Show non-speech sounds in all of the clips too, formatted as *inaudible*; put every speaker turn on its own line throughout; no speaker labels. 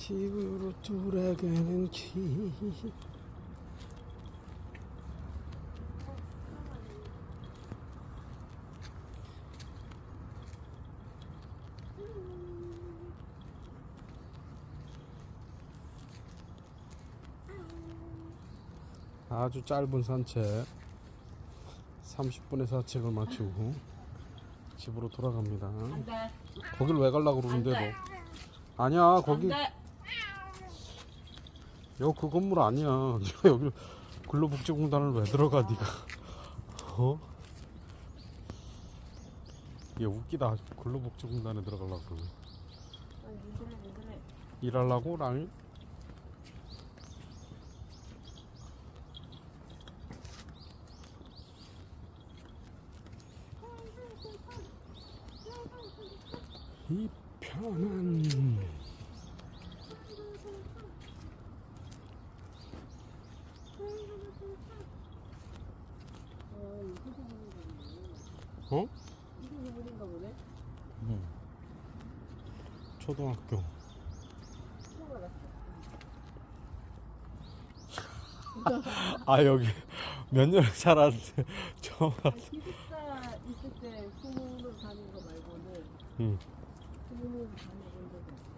집으로 돌아가는 길. 아주 짧은 산책. 30분의 산책을 마치고 집으로 돌아갑니다. 거길 왜 가려고 그러는데 너 아니야 거기 여기 그 건물 아니야 *laughs* 네가 여기 근로복지공단을 왜 들어가 네가 어? 얘 웃기다 근로복지공단에 들어가려고
민들레
일하려고 라니? 이 편한 어?
이게 부분인가 보네.
초등학교.
처음 알았어 *laughs*
아 여기 몇 년 살았는데 처음
아니, 기숙사 있을 때 수능으로 다닌 거 말고는
응.
적이 없어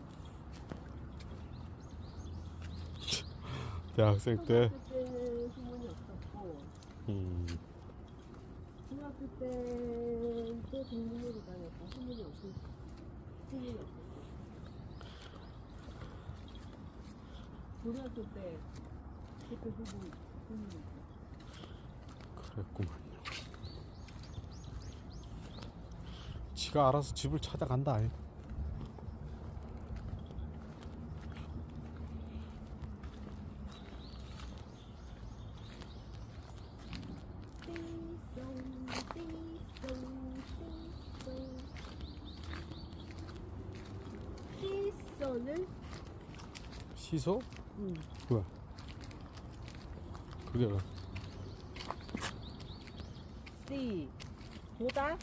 대학생 때?
초등학교 때 수능이 없었고.
음,
중학교 때또 국민으로 다녔고 수능이 없었어. 수능이 없었어. 고등학교 때 그때 후보 수능이 있었어
그랬구만요. 지가 알아서 집을 찾아간다. 아이.
시선을?
시소?
응.
뭐야? 그게 왜?
C. 보다?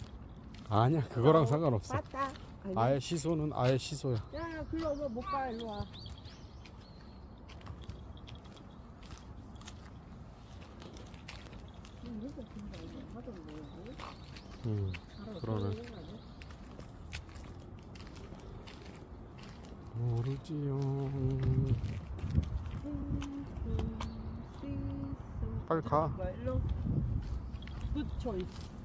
아니야 그거랑 상관없어.
봤다. 아니,
아예 시소는 아예 시소야.
야 글로 오면 못가 일로 와. 음,
그러네.
들어오는 거 아니야?
모르지요 빨리 가.
굿 초이스